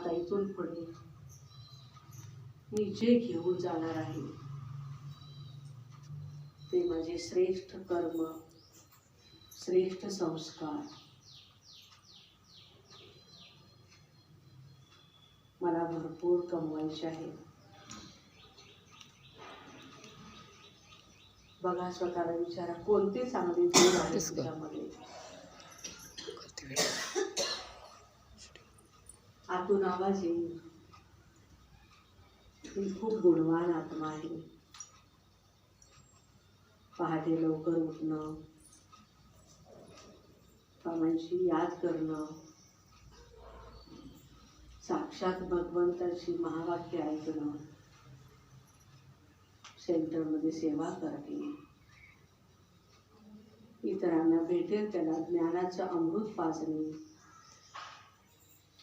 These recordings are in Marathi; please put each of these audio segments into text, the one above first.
आता इथून पुढे मी जे घेऊन जाणार आहे ते माझे श्रेष्ठ कर्म श्रेष्ठ संस्कार. मला भरपूर कमवायचे आहे. बघा स्वतःला विचारा कोणते चांगले गुण गं. तुझ्यामध्ये? आतून आवाज येईल खूप गुणवान आत्मा आहे. पहाटे लवकर उठणं कामांशी याद करणं साक्षात भगवंताची महावाक्य ऐकणं सेंटरमध्ये सेवा करणे. इतरांना भेटेल त्याला ज्ञानाचं अमृत पाजणे.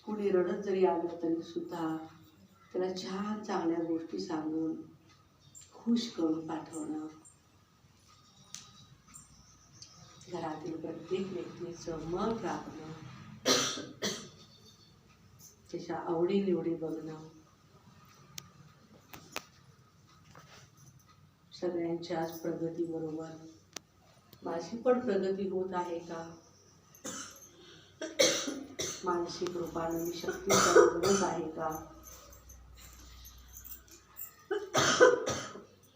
कुणी रडत जरी आलं तरी सुद्धा त्याला छान चांगल्या गोष्टी सांगून खुश करून पाठवणं. घरातील प्रत्येक व्यक्तीचं मन राखणं. त्याच्या आवडीनिवडी बघणं. सगळ्यांच्याच प्रगतीबरोबर माझी पण प्रगती होत आहे का? मानसिक कृपाने मी शक्ती आहे का?